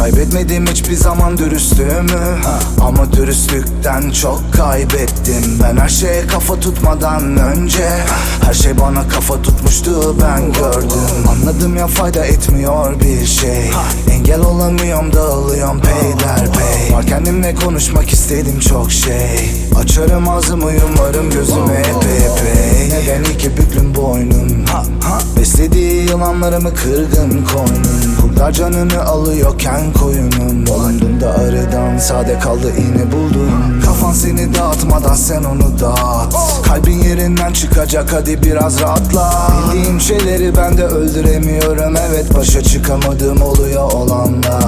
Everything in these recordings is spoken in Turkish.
Kaybetmedim hiçbir zaman dürüstlüğümü. Ama dürüstlükten çok kaybettim. Ben her şeye kafa tutmadan önce Her şey bana kafa tutmuştu ben gördüm. Anladım ya fayda etmiyor bir şey. Engel olamıyorum dağılıyorum peyderpey. Var kendimle konuşmak istedim çok şey. Açarım ağzımı yumarım gözüme epey epey. Neden iki büklüm boynum Beslediği yılanlarımı kırgın koynum Kurtlar canını alıyorken koyunum Bulundum arıdan sade kaldı iğne buldum Kafan seni dağıtmadan sen onu dağıt. Kalbin yerinden çıkacak hadi biraz rahatla. Bildiğim şeyleri ben de öldüremiyorum. Evet başa çıkamadığım oluyor olanlar.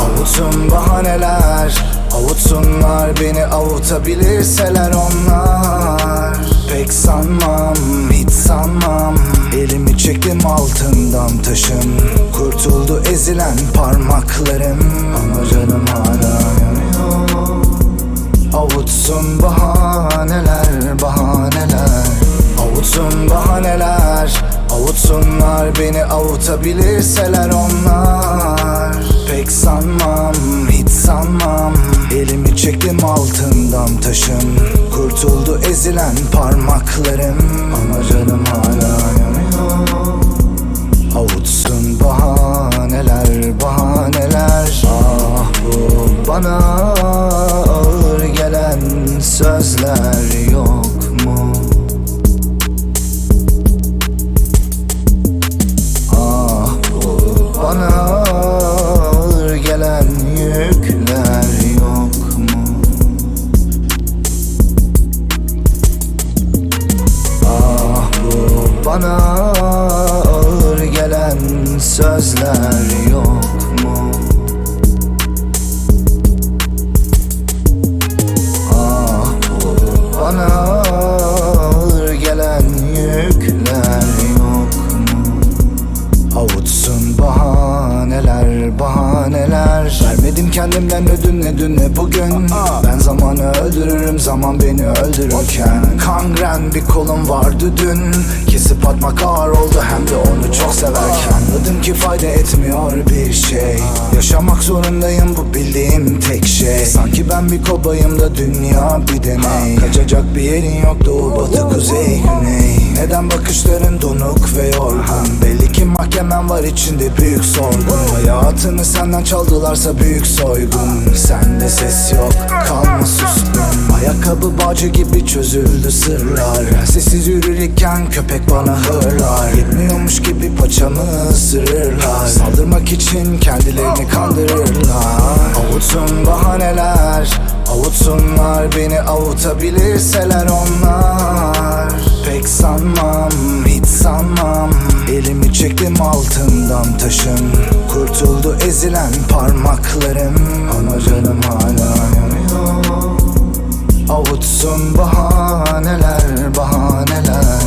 Avutsun bahaneler. Avutsunlar beni avutabilirseler onlar Pek sanmam hiç sanmam. Elimi çektim altından taşım Kurtuldu ezilen parmaklarım. Ama canım hala yanıyor. Avutsun bahaneler bahaneler. Avutsun bahaneler Avutsunlar. Beni avutabilirseler onlar. Pek sanmam hiç sanmam. Elimi çektim altından taşım. Kurtuldu ezilen parmaklarım. Ama canım hala yanıyor. Avutsun bahaneler bahaneler. Ah bu bana ağır gelen sözler yok bahaneler. Vermedim kendimden ödün ne dün ne bugün. Ben zamanı öldürürüm zaman beni öldürürken. Kangren bir kolum vardı dün. Kesip atmak ağır oldu hem de onu çok severken. Anladım ki fayda etmiyor bir şey. Yaşamak zorundayım bu bildiğim tek şey. Sanki ben bir kobayım da dünya bir deney. Kaçacak bir yerin yok doğu batı kuzey güney Neden bakışların donuk ve yorgun Belli ki mahkemen var içinde büyük sorgun. Hayatını senden çaldılarsa büyük soygun. Sende ses yok kalma suskun. Ayakkabı bağcı gibi çözüldü sırlar. Sessiz yürürken köpek bana hırlar. Yetmiyormuş gibi paçamı ısırırlar. Saldırmak için kendilerini kandırırlar. Avutsun bahaneler Avutsunlar beni avutabilirseler onlar Pek sanmam hiç sanmam. Elimi çektim altından taşın Kurtuldu ezilen parmaklarım. Ama canım hala yanıyor. Avutsun bahaneler bahaneler.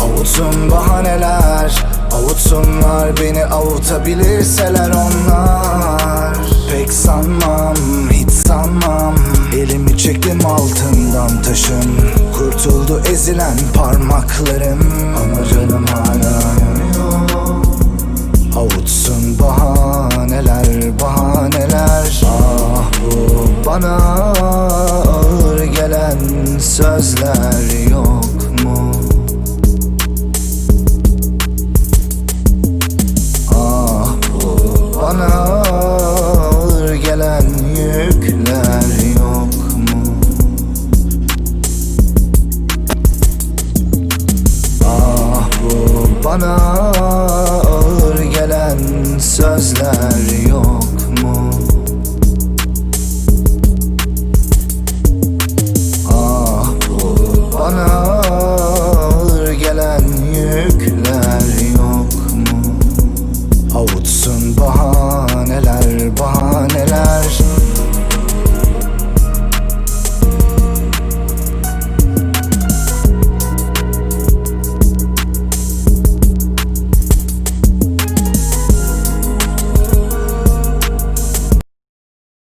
Avutsun bahaneler Avutsunlar beni avutabilirseler onlar. Pek sanmam hiç sanmam. Elimi çektim altından taşın ezilen parmaklarım. Ama canım hala yanıyor. Avutsun bahaneler bahaneler. Ah bu bana ağır gelen sözler yok